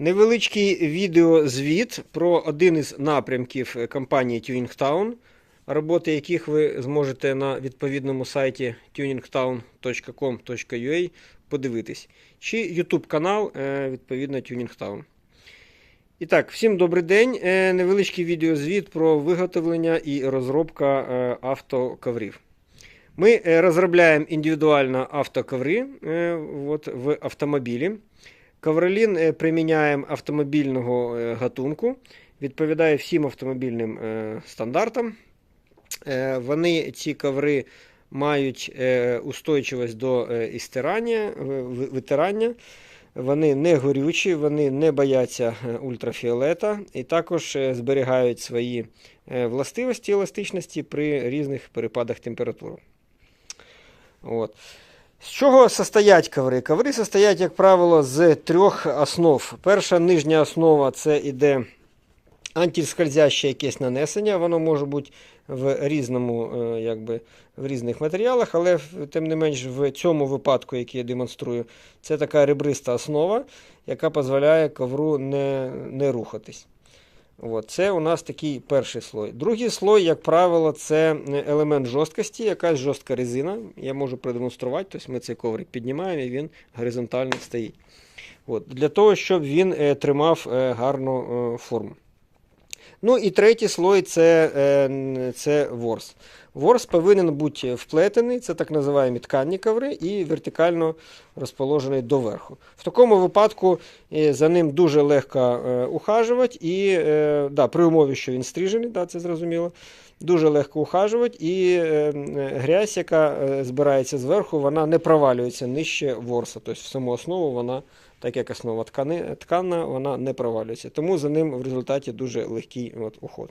Невеличкий відеозвіт про один із напрямків компанії TuningTown, роботи яких ви зможете на відповідному сайті tuningtown.com.ua подивитись. Чи YouTube канал, е, відповідно, TuningTown. І так, всім добрий день. Е, Невеличкий відеозвіт про виготовлення і розробка е, автоковрів. Ми розробляємо індивідуально автоковри от, в автомобілі. Ковролін е, приміняємо автомобільного е, гатунку, відповідає всім автомобільним е, стандартам. Вони, ці коври, мають устойчивість до істирання, ви- ви- витирання. Вони не горючі, вони не бояться ультрафіолета і також зберігають свої властивості еластичності при різних перепадах температури. От. З чого состоять коври? Коври состоять, як правило, з трьох основ. Перша нижня основа це іде антискользяще якесь нанесення. Воно може бути в різному, е, якби, в різних матеріалах, але тим не менш в цьому випадку, який я демонструю, це така ребриста основа, яка дозволяє ковру не, не рухатись. От, це у нас такий перший слой. Другий слой, як правило, це елемент жорсткості, якась жорстка резина. Я можу продемонструвати. Тобто ми цей коврик піднімаємо і він горизонтально стоїть. От, для того, щоб він е, тримав е, гарну е, форму. Ну і третій слой це, е, це ворс. Ворс повинен бути вплетений, це так називаємо тканні коври, і вертикально розположений доверху. В такому випадку е, за ним дуже легко е, ухажувати, і е, да, при умові, що він стрижений, да, це зрозуміло. Дуже легко ухажувати, і грязь, яка збирається зверху, вона не провалюється нижче ворса. Тобто в саму основу вона, так як основа ткани, тканна, вона не провалюється. Тому за ним в результаті дуже легкий от, уход.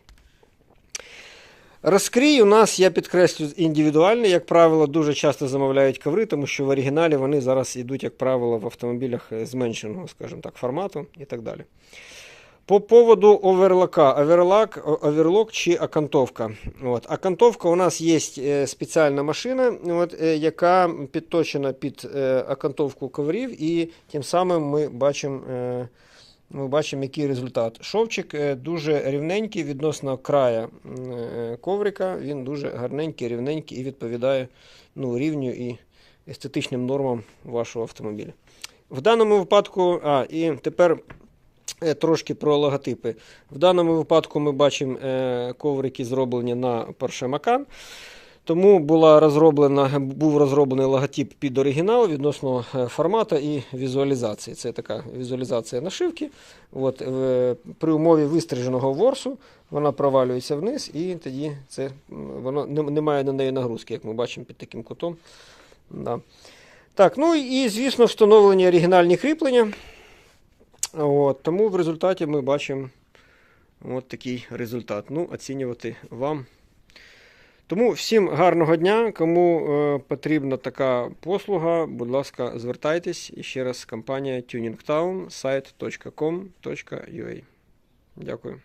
Розкрій у нас, я підкреслю, індивідуальний, як правило, дуже часто замовляють коври, тому що в оригіналі вони зараз йдуть, як правило, в автомобілях зменшеного, скажімо так, формату і так далі. По поводу оверлока. Оверлок, оверлок чи окантовка. От. Окантовка у нас є е, спеціальна машина, от, е, яка підточена під е, окантовку коврів, і тим самим ми бачимо, ми бачимо, який результат. Шовчик е, дуже рівненький відносно края е, коврика. Він дуже гарненький, рівненький і відповідає ну, рівню і естетичним нормам вашого автомобіля. В даному випадку, а, і тепер Е, Трошки про логотипи. В даному випадку ми бачимо коврики, зроблені на Porsche Macan. Тому була розроблена, був розроблений логотип під оригінал відносно е, формату і візуалізації. Це така візуалізація нашивки. От, е, при умові вистриженого ворсу вона провалюється вниз, і тоді це, воно не, немає на неї нагрузки, як ми бачимо під таким кутом. Да. Так, ну і, звісно, встановлені оригінальні кріплення. От, тому в результаті ми бачимо от такий результат. Ну, оцінювати вам. Тому всім гарного дня. Кому е, потрібна така послуга, будь ласка, звертайтесь. І ще раз компанія TuningTown, сайт.com.ua. Дякую.